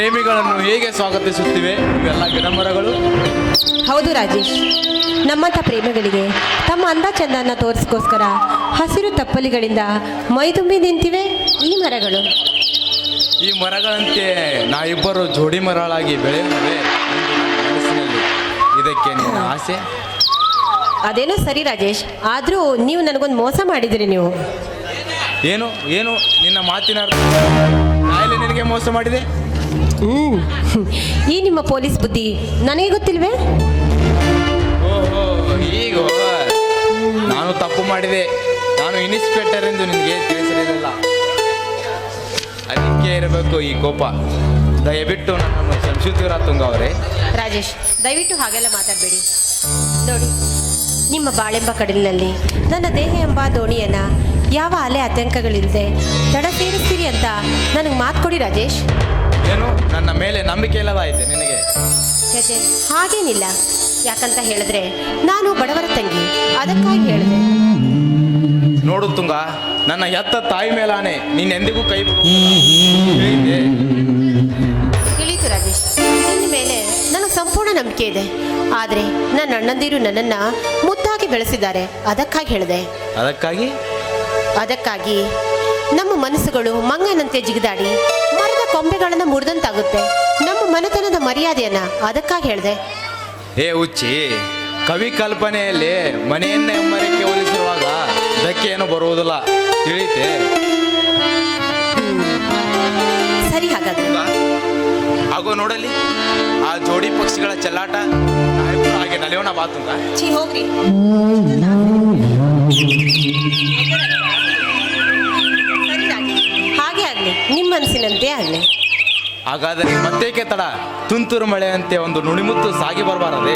ಪ್ರೇಮಿಗಳನ್ನು ಹೇಗೆ ಸ್ವಾಗತಿಸುತ್ತಿವೆ? ಇವೆಲ್ಲ ಗಿಡಮರಗಳು. ಹೌದು ರಾಜೇಶ್. ನಮ್ಮಂಥ ಪ್ರೇಮಿಗಳಿಗೆ ತಮ್ಮ ಅಂದ ಚಂದನ ತೋರಿಸ್ಕೋಸ್ಕರ ಹಸಿರು ತಪ್ಪಲಿಗಳಿಂದ ಮೈದುಂಬಿ ನಿಂತಿವೆ ಈ ಮರಗಳು. ಈ ಮರಗಳಂತೆ ನಾವಿಬ್ಬರು ಜೋಡಿ ಮರಗಳಾಗಿ ಬೆಳೆಯುತ್ತೇವೆ ಎಂದು ನನ್ನ ಮನಸ್ಸಿನಲ್ಲಿ ಇದಕ್ಕೆ ನಿನ್ನ ಆಸೆ. ಅದೇನೋ ಸರಿ ರಾಜೇಶ್ ಆದರೂ ನೀವು ನನಗೊಂದು ಮೋಸ ಮಾಡಿದಿರಿ ನೀವು. ಏನು? ಏನು? ನಿನ್ನ ಮಾತಿನ ಅರ್ಥ? ನಿನಗೆ ಮೋಸ ಮಾಡಿದೆ? ಈ ನಿಮ್ಮ ಪೊಲೀಸ್ ಬುದ್ಧಿ ನನಗೆ ಗೊತ್ತಿಲ್ವೇ? ಈಗ ನಾನು ತಪ್ಪು ಮಾಡಿದೆ. ನಾನು ಇನ್ಸ್ಪೆಕ್ಟರ್ ಎಂದು ನಿನಗೆ ತಿಳಿಸಿರಲಿಲ್ಲ. ಅದಕ್ಕೆ ಇರಬೇಕು ಈ ಕೋಪ. ದಯವಿಟ್ಟು ನನ್ನನ್ನು ಸಂಶುತಿರ ತುಂಗ ಅವರೇ ರಾಜೇಶ್ ದಯವಿಟ್ಟು ಹಾಗೆಲ್ಲ ಮಾತಾಡಬೇಡಿ. ನೋಡಿ ನಿಮ್ಮ ಬಾಳೆಂಬ ಕಡಲಿನಲ್ಲಿ ನನ್ನ ದೇಹ ಎಂಬ ದೋಣಿಯನ್ನು ಯಾವ ಅಲೆ ಆತಂಕಗಳಿಲ್ಲದೆ ತಡ ಸೇರಿಸ್ತೀರಿ ಅಂತ ನನಗೆ ಮಾತು ಕೊಡಿ ರಾಜೇಶ್. ಏನು? ನನ್ನ ಮೇಲೆ ನಂಬಿಕೆ ಇಲ್ಲವಾಯಿತು ನಿನಗೆ. ಹಾಗೇನಿಲ್ಲ. ಯಾಕಂತ ಹೇಳಿದ್ರೆ ನಾನು ಬಡವರ ತಂಗಿ ಅದಕ್ಕಾಗಿ ಹೇಳಿದೆ. ನೋಡು ತುಂಗ ನನ್ನ ಎತ್ತ ತಾಯಿ ಮೇಲಾನೆ ನೀನೆಂದಿಗೂ ಕೈ ತಿಳಿತು ಹೇಳಿದ್ದೆ. ರಾಜೇಶ್. ನಿನ್ನ ಮೇಲೆ ನನಗೆ ಸಂಪೂರ್ಣ ನಂಬಿಕೆ ಇದೆ. ಆದರೆ ನನ್ನ ಅಣ್ಣಂದಿರು ನನ್ನನ್ನ ಮುದ್ದಾಗಿ ಬೆಳೆಸಿದ್ದಾರೆ. ಅದಕ್ಕಾಗಿ ಹೇಳಿದೆ. ಅದಕ್ಕಾಗಿ? ಅದಕ್ಕಾಗಿ ನಮ್ಮ ಮನಸ್ಸುಗಳು ಮಂಗನಂತೆ ಜಿಗಿದಾಡಿ ಕೊಂಬೆಗಳನ್ನು ಮುರಿದಂತಾಗುತ್ತೆ ನಮ್ಮ ಮನೆತನದ ಮರ್ಯಾದೆಯನ್ನ ಅದಕ್ಕಾಗಿ ಹೇಳಿದೆ. ಏ ಹುಚ್ಚಿ ಕವಿ ಕಲ್ಪನೆಯಲ್ಲಿ ಮನೆಯನ್ನೇ ಮನೆಗೆ ಹೋಲಿಸಿರುವಾಗ ಅದಕ್ಕೆ ಏನು ಬರುವುದಿಲ್ಲ. ತಿಳಿತೆ? ಸರಿ ಹಾಗಾದ್ರೆ. ಹಾಗೂ ನೋಡಲಿ ಆ ಜೋಡಿ ಪಕ್ಷಿಗಳ ಚೆಲ್ಲಾಟ? ಹಾಗೆ ನಲಿಯೋಣ ಬಾತು ತುಂಗ. ಛೀ ಹೋಗ್ರಿ. ಹಾಗಾದರೆ ಮತ್ತೇಕೆ ತಡ ತುಂತುರು ಮಳೆಯಂತೆ ಒಂದು ನುಣಿಮುತ್ತು ಸಾಗಿ ಬರಬಾರದೆ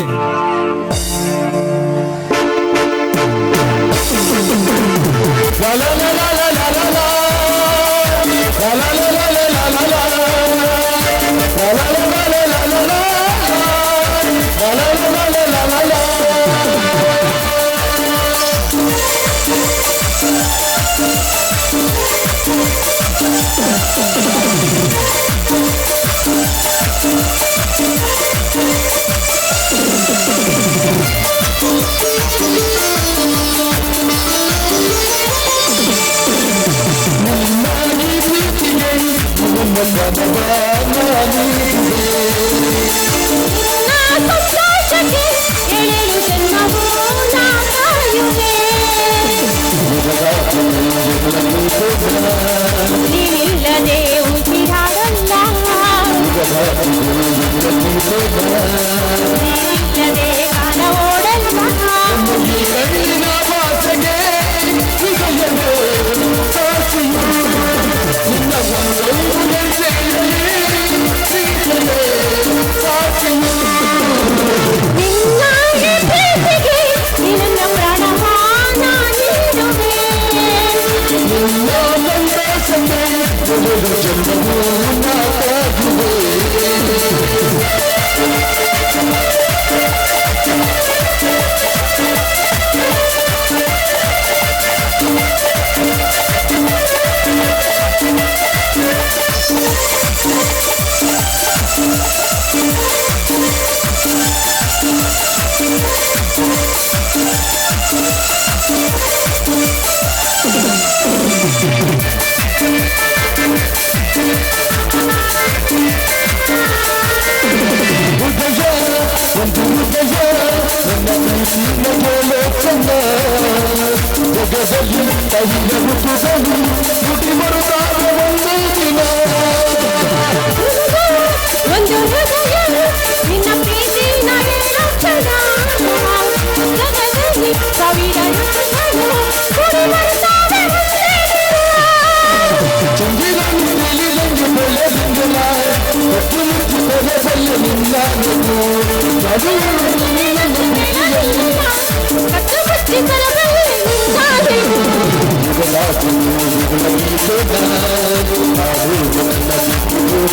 ಒಂದು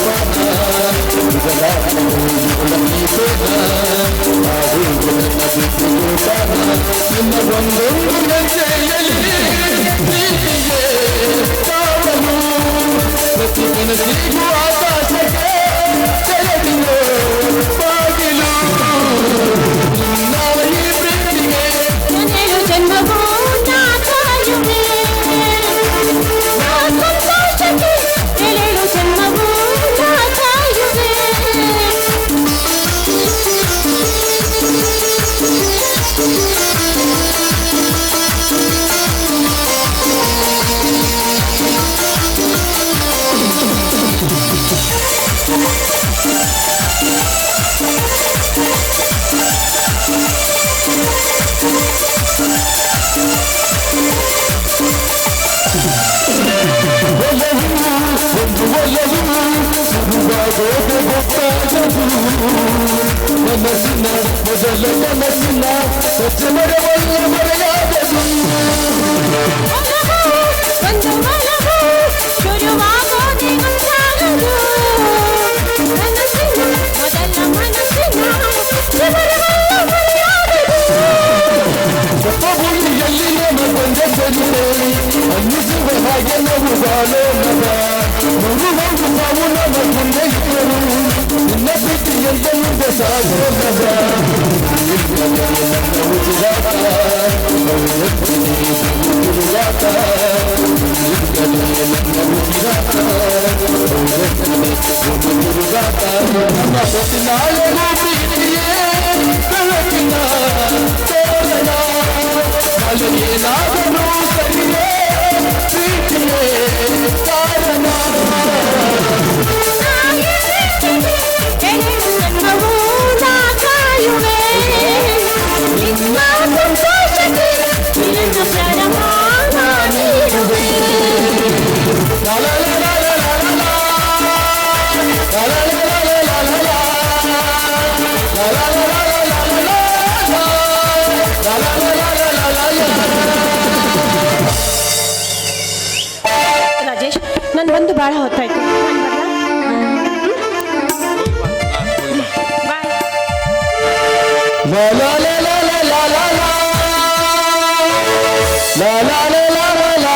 ಪ್ರತಿ ಮನಸ್ಸಿಗೂ ಮನಸ್ಸಿನ ಒಳ್ಳೆ ಒಂದಾಗದು ಮನಸ್ಸಿನ ಮೊದಲ ಮನಸ್ಸಿನ ವಿವರವಲ್ಲ ಮರೆಯಾಗದು ಗಪ್ಪ ಭೂಮಿಯಲ್ಲಿ ನಮಗೊಂದೇ ಅನ್ನಿಸುವ ಹಾಗೆ ನಾವು ಬಾಳೋಣವ ನಗು ನಾವು ನಮ್ಮ ಮುಂದೆ ಇಟ್ಟರು ನಿನ್ನ ಪ್ರೀತಿಯಂತ ಮುಂದೆ ಸಾಗೋಣವ ನಮ್ಮ la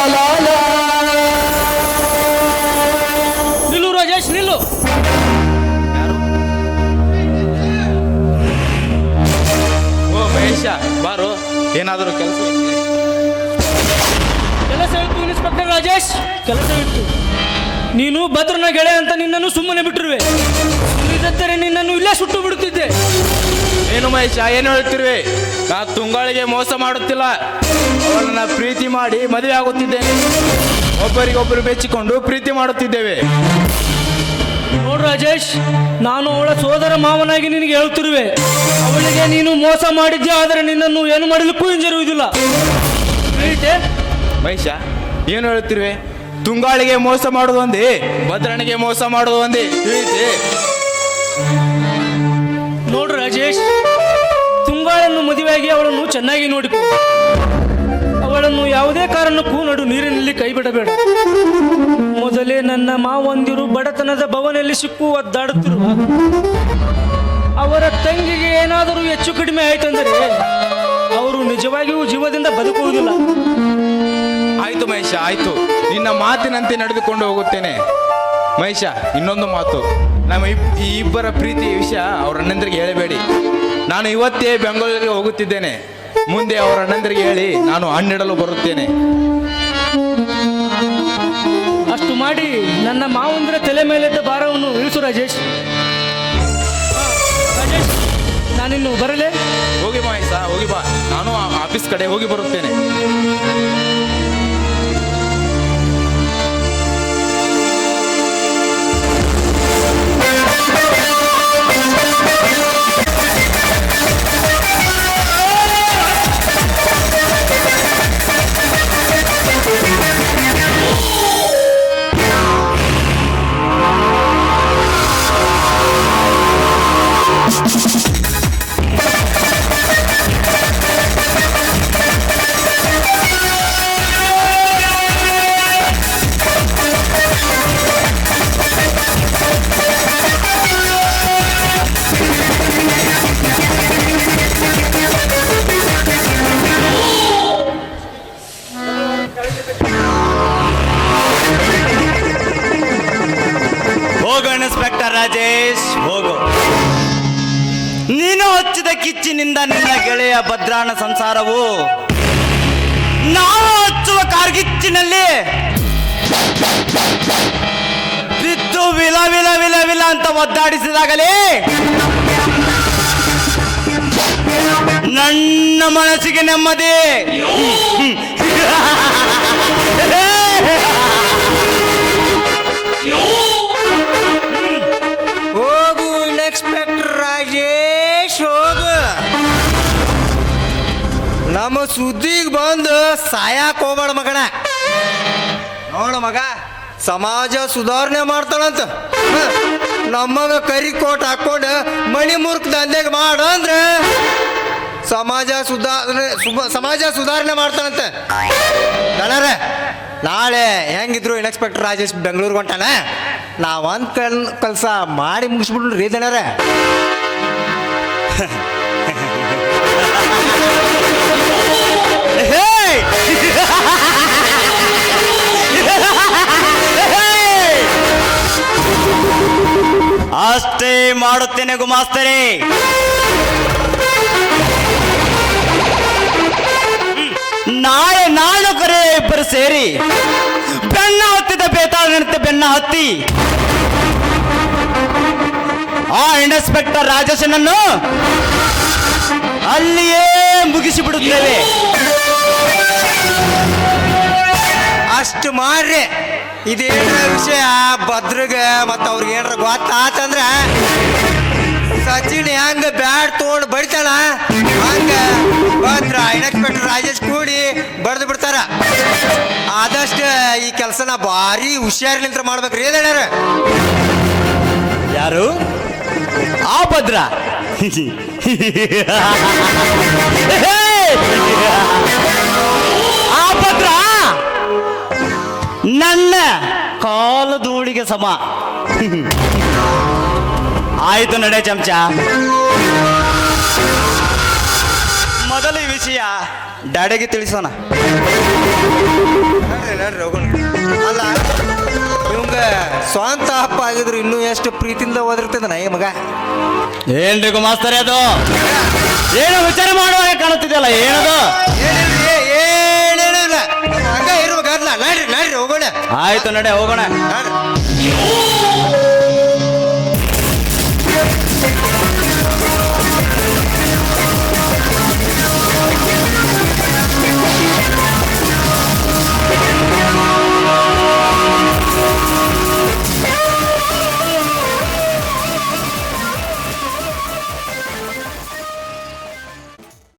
la la. ನಿಲ್ಲು ರಾಜೇಶ್ ನಿಲ್ಲು ಓ ಮಹೇಶ ಬಾರು ಏನಾದರೂ ಕೆಲಸ ಕೆಲಸ ಇತ್ತು ಇನ್ಸ್ಪೆಕ್ಟರ್ ರಾಜೇಶ್ ಕೆಲಸ ಇತ್ತು ನೀನು ಭದ್ರನ ಗೆಳೆ ಅಂತ ನಿನ್ನನ್ನು ಸುಮ್ಮನೆ ಬಿಟ್ಟಿರುವೆ. ಇಲ್ಲದಿದ್ದರೆ ನಿನ್ನನ್ನು ಇಲ್ಲೇ ಸುಟ್ಟು ಬಿಡುತ್ತಿದ್ದೆ. ಏನು ಮಹೇಶ ಏನು ಹೇಳ್ತಿರುವೆ? ನಾ ತುಂಗಾಳಿಗೆ ಮೋಸ ಮಾಡುತ್ತಿಲ್ಲ. ಅವಳನ್ನ ಪ್ರೀತಿ ಮಾಡಿ ಮದುವೆ ಆಗುತ್ತಿದ್ದೇನೆ. ಒಬ್ಬರಿಗೊಬ್ಬರು ಬೆಚ್ಚಿಕೊಂಡು ಪ್ರೀತಿ ಮಾಡುತ್ತಿದ್ದೇವೆ. ನೋಡು ರಾಜೇಶ್ ನಾನು ಅವಳ ಸೋದರ ಮಾವನಾಗಿ ನಿನಗೆ ಹೇಳ್ತಿರುವೆ. ಅವಳಿಗೆ ನೀನು ಮೋಸ ಮಾಡಿದ್ದೆ ಆದರೆ ನಿನ್ನನ್ನು ಏನು ಮಾಡಲಿಕ್ಕೂ ಹಿಂಜರುವುದಿಲ್ಲ ಮಹೇಶ ಏನು ಹೇಳ್ತಿರುವೆ? ತುಂಗಾಳಿಗೆ ಮೋಸ ಮಾಡೋದು ಒಂದೇ, ಭದ್ರನಿಗೆ ಮೋಸ ಮಾಡುವುದು ಒಂದೇ. ನೋಡ್ರಿ ನೋಡು ರಾಜೇಶ್, ತುಂಗಾಳನ್ನು ಮದುವೆಯಾಗಿ ಅವಳನ್ನು ಚೆನ್ನಾಗಿ ನೋಡಿಕೊ. ಅವಳನ್ನು ಯಾವುದೇ ಕಾರಣಕ್ಕೂ ನಡು ನೀರಿನಲ್ಲಿ ಕೈ ಬಿಡಬೇಡ ಮೊದಲೇ ನನ್ನ ಮಾವಂದಿರು ಬಡತನದ ಭವನಲ್ಲಿ ಸಿಕ್ಕು ಒದ್ದಾಡುತ್ತಿರುವ ಅವರ ತಂಗಿಗೆ ಏನಾದರೂ ಹೆಚ್ಚು ಕಡಿಮೆ ಆಯ್ತಂದರೆ, ಅವರು ನಿಜವಾಗಿಯೂ ಜೀವದಿಂದ ಬದುಕುವುದಿಲ್ಲ. ಆಯ್ತು ಮಹೇಶ ಆಯ್ತು. ನಿನ್ನ ಮಾತಿನಂತೆ ನಡೆದುಕೊಂಡು ಹೋಗುತ್ತೇನೆ. ಮಹೇಶ ಇನ್ನೊಂದು ಮಾತು. ನಮ್ಮ ಈ ಇಬ್ಬರ ಪ್ರೀತಿ ವಿಷಯ ಅವ್ರ ಅಣ್ಣಂದ್ರಿಗೆ ಹೇಳಬೇಡಿ. ನಾನು ಇವತ್ತೇ ಬೆಂಗಳೂರಿಗೆ ಹೋಗುತ್ತಿದ್ದೇನೆ. ಮುಂದೆ ಅವರ ಅಣ್ಣಂದ್ರಿಗೆ ಹೇಳಿ ನಾನು ಹಣ್ಣಿಡಲು ಬರುತ್ತೇನೆ. ಅಷ್ಟು ಮಾಡಿ ನನ್ನ ಮಾವಂದ್ರ ತಲೆ ಮೇಲಿದ್ದ ಭಾರವನ್ನು ಇಳಿಸು ರಾಜೇಶ್. ರಾಜೇಶ್ ನಾನಿನ್ನು ಬರಲೇ? ಹೋಗಿ ಮಹೇಶ ಹೋಗಿ ಬಾ. ನಾನು ಆ ಆಫೀಸ್ ಕಡೆ ಹೋಗಿ ಬರುತ್ತೇನೆ. ಹೋಗು ನಿನ್ನ ಭದ್ರಾಣ ಸಂಸಾರವು ನಾವು ಹಚ್ಚುವ ಕಾರ್ಗಿಚ್ಚಿನಲ್ಲಿ ಬಿದ್ದು ವಿಲ ವಿಲ ವಿಲ ವಿಲ ಅಂತ ಒದ್ದಾಡಿಸಿದಾಗಲೇ ನನ್ನ ಮನಸ್ಸಿಗೆ ನೆಮ್ಮದಿ. ನಮ್ಮ ಸುದ್ದಿಗೆ ಬಂದು ಸಾಯಕ್ ಹೋಗ್ಬೇಡ ಮಗಣ ನೋಡ ಮಗ, ಸಮಾಜ ಸುಧಾರಣೆ ಮಾಡ್ತಾಳಂತ. ನಮ್ಮಗ ಕರಿ ಕೋಟ್ ಹಾಕೊಂಡು ಮಣಿ ಮುರ್ಕ್ ದಂಧೆಗೆ ಮಾಡ ಅಂದ್ರೆ ಸಮಾಜ ಸುಧಾರಣೆ ಸಮಾಜ ಸುಧಾರಣೆ ಮಾಡ್ತಾನಂತೆ ಗಣರ ನಾಳೆ ಹೆಂಗಿದ್ರು ಇನ್ಸ್ಪೆಕ್ಟರ್ ರಾಜೇಶ್ ಬೆಂಗಳೂರಿಗೆ ಹೊಂಟಾನ? ನಾವು ಕಲ್, ಕೆಲಸ ಮಾಡಿ ಮುಗಿಸ್ಬಿಡ್ರಿ ದಣರ. ಅಷ್ಟೇ ಮಾಡುತ್ತೇನೆ ಗುಮಾಸ್ತರೇ. ನಾಳೆ ನಾಲ್ಕರೇ ಇಬ್ಬರು ಸೇರಿ ಬೆನ್ನ ಹತ್ತಿದ ಬೇತಾಳನಂತೆ ಬೆನ್ನ ಹತ್ತಿ. ಆ ಇನ್ಸ್ಪೆಕ್ಟರ್ ರಾಜೇಶನನ್ನು ಅಲ್ಲಿಯೇ ಮುಗಿಸಿಬಿಡುತ್ತೇವೆ. ಅಷ್ಟು ಮಾಡ್ರಿ ಇದೇನ ವಿಷಯ? ಭದ್ರಗ ಮತ್ತು ಅವ್ರಿಗೆ ಏನಾರ ಗೊತ್ತಾತಂದ್ರ ಸಚಿನ್ ಹೆಂಗ ಬ್ಯಾಡ್ ತೊಗೊಂಡು ಬಡಿತಾನ? ಹಂಗ ಭದ್ರ ಇನ್ಸ್ಪೆಕ್ಟರ್ ರಾಜೇಶ್ ಕೂಡಿ ಬಡ್ದು ಬಿಡ್ತಾರ. ಆದಷ್ಟು ಈ ಕೆಲಸನ ಭಾರಿ ಹುಷಾರಿನಿಂತ್ರ ಮಾಡ್ಬೇಕ್ರಿ. ಏನಾರ ಯಾರು? ಆ ಭದ್ರ? ನನ್ನ ಕಾಲಧೂಳಿಗೆ ಸಮ. ಆಯ್ತು ನಡೆ ಚಮಚ. ಮೊದಲ ವಿಷಯ ಡ್ಯಾಡಿಗೆ ತಿಳಿಸೋಣ. ಅಲ್ಲ ಇವಂಗ ಸ್ವಂತ ಅಪ್ಪ ಆಗಿದ್ರು ಇನ್ನೂ ಎಷ್ಟು ಪ್ರೀತಿಯಿಂದ ಓದಿರ್ತದ ನಾ ಈ ಮಗ? ಏನ್ರಿ ಗುಮಾಸ್ತರೇ ಅದು? ಏನು ವಿಚಾರ ಮಾಡುವಾಗ ಕಾಣುತ್ತಿದೆಯಲ್ಲ ಏನದು? ಹೋಗೋಣ. ಆಯ್ತು ನಡೆ ಹೋಗೋಣ.